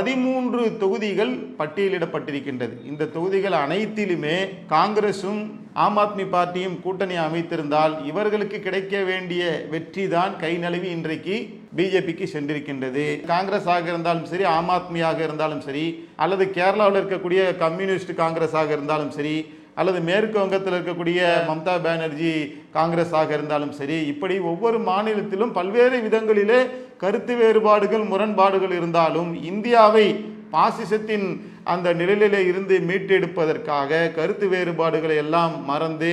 பதிமூன்று தொகுதிகள் பட்டியலிடப்பட்டிருக்கின்றது. இந்த தொகுதிகள் அனைத்திலுமே காங்கிரஸும் ஆம் ஆத்மி பார்ட்டியும் கூட்டணி அமைத்திருந்தால் இவர்களுக்கு கிடைக்க வேண்டிய வெற்றி தான் கை நழுவி இன்றைக்கு பிஜேபிக்கு சென்றிருக்கின்றது. காங்கிரஸ் ஆக இருந்தாலும் சரி ஆம் ஆத்மியாக இருந்தாலும் சரி அல்லது கேரளாவில் இருக்கக்கூடிய கம்யூனிஸ்ட் காங்கிரஸ் ஆக இருந்தாலும் சரி அல்லது மேற்கு வங்கத்தில் இருக்கக்கூடிய மம்தா பானர்ஜி காங்கிரஸ் ஆக இருந்தாலும் சரி இப்படி ஒவ்வொரு மாநிலத்திலும் பல்வேறு விதங்களிலே கருத்து வேறுபாடுகள் முரண்பாடுகள் இருந்தாலும் இந்தியாவை பாசிசத்தின் அந்த நிழலிலே இருந்து மீட்டெடுப்பதற்காக கருத்து வேறுபாடுகளை எல்லாம் மறந்து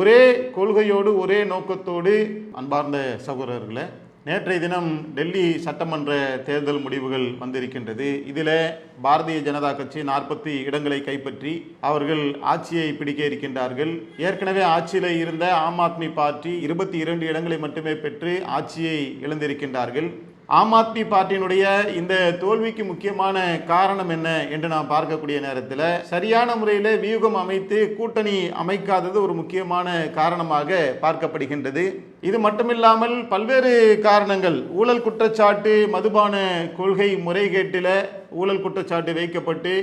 ஒரே கொள்கையோடு ஒரே நோக்கத்தோடு அன்பார்ந்த சகோதரர்களை நேற்றைய தினம் டெல்லி சட்டமன்ற தேர்தல் முடிவுகள் வந்திருக்கின்றது. இதில் பாரதிய ஜனதா கட்சி நாற்பத்தி இடங்களை கைப்பற்றி அவர்கள் ஆட்சியை பிடிக்க இருக்கின்றார்கள். ஏற்கனவே ஆட்சியில் இருந்த ஆம் ஆத்மி பார்ட்டி இருபத்தி இரண்டு இடங்களை மட்டுமே பெற்று ஆட்சியை இழந்திருக்கின்றார்கள். ஆம் ஆத்மி பார்ட்டியினுடைய இந்த தோல்விக்கு முக்கியமான காரணம் என்ன என்று நாம் பார்க்கக்கூடிய நேரத்தில் சரியான முறையில் வியூகம் அமைத்து கூட்டணி அமைக்காதது ஒரு முக்கியமான காரணமாக பார்க்கப்படுகின்றது. இது மட்டுமில்லாமல் பல்வேறு காரணங்கள். ஊழல் குற்றச்சாட்டு மதுபான கொள்கை முறைகேட்டில் ஊழல் குற்றச்சாட்டு வைக்கப்பட்டு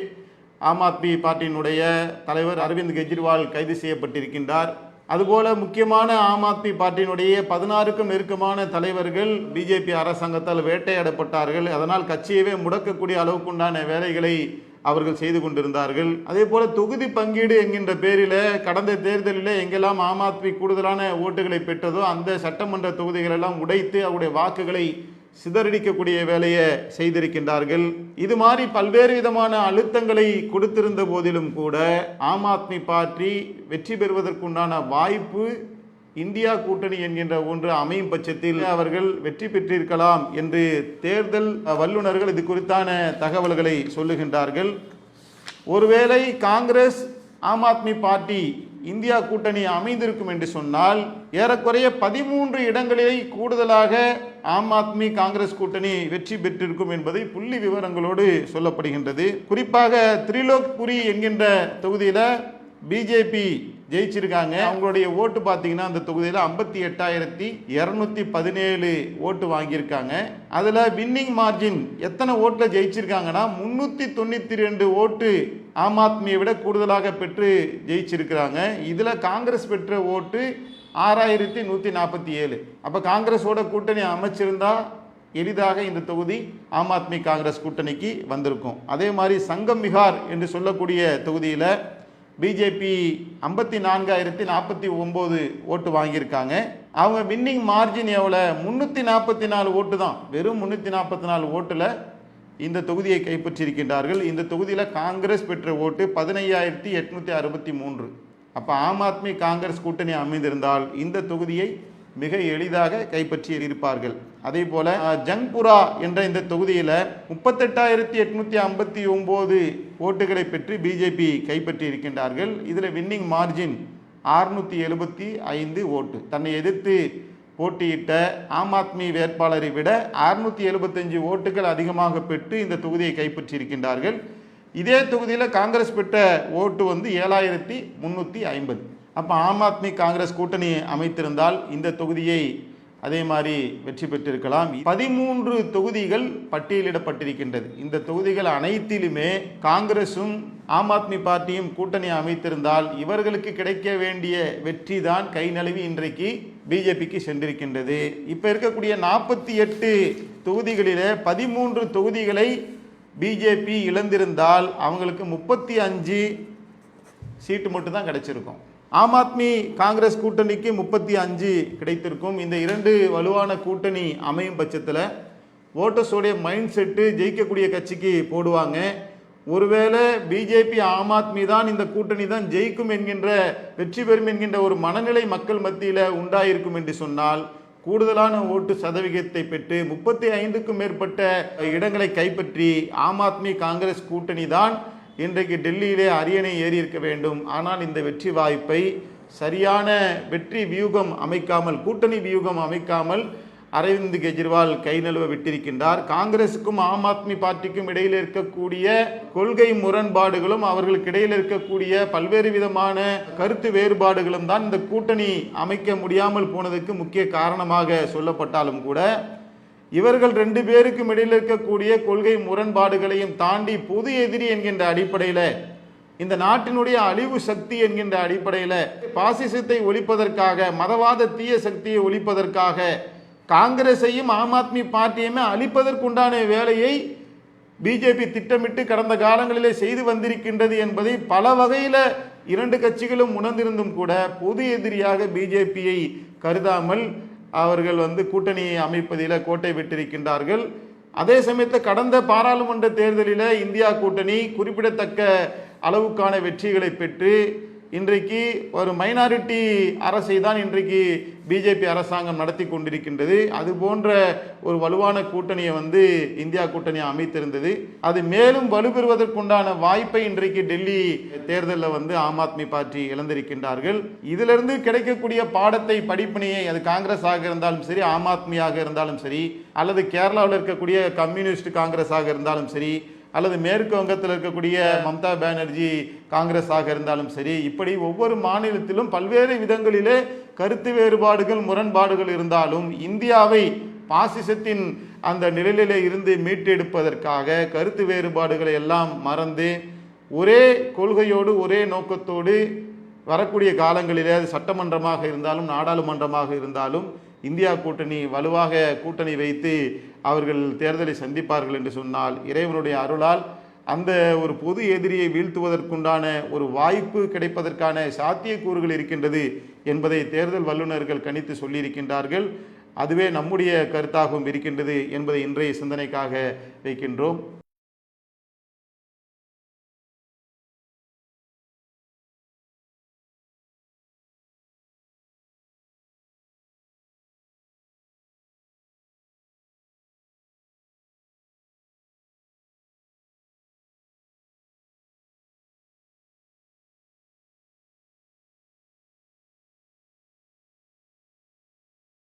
ஆம் ஆத்மி பார்ட்டியினுடைய தலைவர் அரவிந்த் கெஜ்ரிவால் கைது செய்யப்பட்டிருக்கின்றார். அதுபோல முக்கியமான ஆம் ஆத்மி பார்ட்டியினுடைய பதினாறுக்கும் நெருக்கமான தலைவர்கள் பிஜேபி அரசாங்கத்தால் வேட்டையாடப்பட்டார்கள். அதனால் கட்சியவே முடக்கக்கூடிய அளவுக்குண்டான வேலைகளை அவர்கள் செய்து கொண்டிருந்தார்கள். அதே போல தொகுதி பங்கீடு என்கின்ற பேரில் கடந்த தேர்தலில் எங்கெல்லாம் ஆம் ஆத்மி கூடுதலான ஓட்டுகளை பெற்றதோ அந்த சட்டமன்ற தொகுதிகளெல்லாம் உடைத்து அவருடைய வாக்குகளை சிதறடிக்கக்கூடிய வேலையை செய்திருக்கின்றார்கள். இது மாதிரி பல்வேறு விதமான அழுத்தங்களை கொடுத்திருந்த போதிலும் கூட ஆம் ஆத்மி பார்ட்டி வெற்றி பெறுவதற்குண்டான வாய்ப்பு இந்தியா கூட்டணி என்கின்ற ஒன்று அமையும் பட்சத்தில் அவர்கள் வெற்றி பெற்றிருக்கலாம் என்று தேர்தல் வல்லுநர்கள் இது குறித்தான தகவல்களை சொல்லுகின்றார்கள். ஒருவேளை காங்கிரஸ் ஆம் ஆத்மி பார்ட்டி இந்தியா கூட்டணி அமைந்திருக்கும் என்று சொன்னால் ஏறக்குறைய பதிமூன்று இடங்களிலே கூடுதலாக ஆம் ஆத்மி காங்கிரஸ் கூட்டணி வெற்றி பெற்றிருக்கும் என்பதை புள்ளி விவரங்களோடு சொல்லப்படுகின்றது. குறிப்பாக திரிலோக்புரி என்கின்ற தொகுதியில் பிஜேபி ஜெயிச்சிருக்காங்க. அவங்களுடைய ஓட்டு பார்த்தீங்கன்னா அந்த தொகுதியில் ஐம்பத்தி எட்டாயிரத்தி இரநூத்தி பதினேழு ஓட்டு வாங்கியிருக்காங்க. அதில் வின்னிங் மார்ஜின் எத்தனை ஓட்டில் ஜெயிச்சிருக்காங்கன்னா முந்நூற்றி தொண்ணூற்றி ரெண்டு ஓட்டு ஆம் ஆத்மியை விட கூடுதலாக பெற்று ஜெயிச்சிருக்கிறாங்க. இதில் காங்கிரஸ் பெற்ற ஓட்டு ஆறாயிரத்தி நூற்றி நாற்பத்தி ஏழு. அப்போ காங்கிரஸோட கூட்டணி அமைச்சிருந்தா எளிதாக இந்த தொகுதி ஆம் ஆத்மி காங்கிரஸ் கூட்டணிக்கு வந்திருக்கும். அதே மாதிரி சங்கம் விஹார் என்று சொல்லக்கூடிய தொகுதியில் பிஜேபி ஐம்பத்தி நான்காயிரத்தி நாற்பத்தி ஒம்பது ஓட்டு வாங்கியிருக்காங்க. அவங்க வின்னிங் மார்ஜின் எவ்வளோ முந்நூற்றி நாற்பத்தி நாலு ஓட்டு தான். வெறும் முந்நூற்றி நாற்பத்தி நாலு ஓட்டில் இந்த தொகுதியை கைப்பற்றியிருக்கின்றார்கள். இந்த தொகுதியில் காங்கிரஸ் பெற்ற ஓட்டு பதினையாயிரத்தி எட்நூற்றி அறுபத்தி மூன்று. அப்போ ஆம் ஆத்மி காங்கிரஸ் கூட்டணி அமைந்திருந்தால் இந்த தொகுதியை மிக எளிதாக கைப்பற்றி இருப்பார்கள் அதே போல ஜங்புரா என்ற இந்த தொகுதியில் முப்பத்தெட்டாயிரத்தி எட்நூத்தி ஐம்பத்தி ஒம்பது ஓட்டுகளை பெற்று பிஜேபி கைப்பற்றி இருக்கின்றார்கள் இதில் வின்னிங் மார்ஜின் அறுநூத்தி எழுபத்தி ஐந்து ஓட்டு. தன்னை எதிர்த்து போட்டியிட்ட ஆம் ஆத்மி வேட்பாளரை விட அறுநூத்தி எழுபத்தஞ்சு ஓட்டுகள் அதிகமாக பெற்று இந்த தொகுதியை கைப்பற்றி இருக்கின்றார்கள் இதே தொகுதியில் காங்கிரஸ் பெற்ற ஓட்டு வந்து ஏழாயிரத்தி முந்நூற்றி ஐம்பது. அப்போ ஆம் ஆத்மி காங்கிரஸ் கூட்டணி அமைத்திருந்தால் இந்த தொகுதியை அதே மாதிரி வெற்றி பெற்றிருக்கலாம். பதிமூன்று தொகுதிகள் பட்டியலிடப்பட்டிருக்கின்றது. இந்த தொகுதிகள் அனைத்திலுமே காங்கிரசும் ஆம் ஆத்மி பார்ட்டியும் கூட்டணி அமைத்திருந்தால் இவர்களுக்கு கிடைக்க வேண்டிய வெற்றி தான் கை நழுவி இன்றைக்கு பிஜேபிக்கு சென்றிருக்கின்றது. இப்போ இருக்கக்கூடிய நாற்பத்தி எட்டு தொகுதிகளில் பதிமூன்று தொகுதிகளை பிஜேபி இழந்திருந்தால் அவங்களுக்கு முப்பத்தி அஞ்சு சீட்டு மட்டும் தான் கிடைச்சிருக்கும். ஆம் ஆத்மி காங்கிரஸ் கூட்டணிக்கு முப்பத்தி அஞ்சு கிடைத்திருக்கும். இந்த இரண்டு வலுவான கூட்டணி அமையும் பட்சத்தில் ஓட்டர்ஸோடைய மைண்ட் செட்டு ஜெயிக்கக்கூடிய கட்சிக்கு போடுவாங்க. ஒருவேளை பிஜேபி ஆம் ஆத்மி தான் இந்த கூட்டணி தான் ஜெயிக்கும் என்கின்ற வெற்றி பெறும் என்கின்ற ஒரு மனநிலை மக்கள் மத்தியில் உண்டாயிருக்கும் என்று சொன்னால் கூடுதலான ஓட்டு சதவிகிதத்தை பெற்று முப்பத்தி ஐந்துக்கும் மேற்பட்ட இடங்களை கைப்பற்றி ஆம் ஆத்மி காங்கிரஸ் கூட்டணி தான் இன்றைக்கு டெல்லியிலே அரியணை ஏறி இருக்க வேண்டும். ஆனால் இந்த வெற்றி வாய்ப்பை சரியான வெற்றி வியூகம் அமைக்காமல் கூட்டணி வியூகம் அமைக்காமல் அரவிந்த் கெஜ்ரிவால் கை நழுவ விட்டிருக்கின்றார். காங்கிரசுக்கும் ஆம் ஆத்மி பார்ட்டிக்கும் இடையில் இருக்கக்கூடிய கொள்கை முரண்பாடுகளும் அவர்களுக்கு இடையில் இருக்கக்கூடிய பல்வேறு விதமான கருத்து வேறுபாடுகளும் தான் இந்த கூட்டணி அமைக்க முடியாமல் போனதுக்கு முக்கிய காரணமாக சொல்லப்பட்டாலும் கூட இவர்கள் ரெண்டு பேருக்கும் இடையில் இருக்கக்கூடிய கொள்கை முரண்பாடுகளையும் தாண்டி பொது எதிரி என்கின்ற அடிப்படையில் இந்த நாட்டினுடைய அழிவு சக்தி என்கின்ற அடிப்படையில் பாசிசத்தை ஒழிப்பதற்காக மதவாத தீய சக்தியை ஒழிப்பதற்காக காங்கிரஸையும் ஆம் ஆத்மி பார்ட்டியுமே அழிப்பதற்குண்டான வேலையை பிஜேபி திட்டமிட்டு கடந்த காலங்களிலே செய்து வந்திருக்கின்றது என்பதை பல வகையில் இரண்டு கட்சிகளும் உணர்ந்திருந்தும் கூட பொது எதிரியாக பிஜேபியை கருதாமல் அவர்கள் வந்து கூட்டணியை அமைப்பதில் கோட்டை விட்டிருக்கின்றார்கள். அதே சமயத்தில் கடந்த பாராளுமன்ற தேர்தலில் இந்தியா கூட்டணி குறிப்பிடத்தக்க அளவுக்கான வெற்றிகளை பெற்று இன்றைக்கு ஒரு மைனாரிட்டி அரசை தான் இன்றைக்கு பிஜேபி அரசாங்கம் நடத்தி கொண்டிருக்கின்றது. அது போன்ற ஒரு வலுவான கூட்டணியை வந்து இந்தியா கூட்டணி அமைத்திருந்தது. அது மேலும் வலுப்பெறுவதற்குண்டான வாய்ப்பை இன்றைக்கு டெல்லி தேர்தலில் வந்து ஆம் ஆத்மி பார்ட்டி இழந்திருக்கின்றார்கள். இதிலிருந்து கிடைக்கக்கூடிய பாடத்தை படிப்பினையை அது காங்கிரஸாக இருந்தாலும் சரி ஆம் ஆத்மியாக இருந்தாலும் சரி அல்லது கேரளாவில் இருக்கக்கூடிய கம்யூனிஸ்ட் காங்கிரஸாக இருந்தாலும் சரி அல்லது மேற்கு வங்கத்தில் இருக்கக்கூடிய மம்தா பானர்ஜி காங்கிரஸாக இருந்தாலும் சரி இப்படி ஒவ்வொரு மாநிலத்திலும் பல்வேறு விதங்களிலே கருத்து வேறுபாடுகள் முரண்பாடுகள் இருந்தாலும் இந்தியாவை பாசிசத்தின் அந்த நிழலிலே இருந்து மீட்டெடுப்பதற்காக கருத்து வேறுபாடுகளை எல்லாம் மறந்து ஒரே கொள்கையோடு ஒரே நோக்கத்தோடு வரக்கூடிய காலங்களிலே அது சட்டமன்றமாக இருந்தாலும் நாடாளுமன்றமாக இருந்தாலும் இந்தியா கூட்டணி வலுவாக கூட்டணி வைத்து அவர்கள் தேர்தலை சந்திப்பார்கள் என்று சொன்னால் இறைவனுடைய அருளால் அந்த ஒரு பொது எதிரியை வீழ்த்துவதற்குண்டான ஒரு வாய்ப்பு கிடைப்பதற்கான சாத்தியக்கூறுகள் இருக்கின்றது என்பதை தேர்தல் வல்லுநர்கள் கணித்து சொல்லியிருக்கின்றார்கள். அதுவே நம்முடைய கருத்தாகவும் இருக்கின்றது என்பதை இன்றைய சிந்தனைக்காக வைக்கின்றோம்.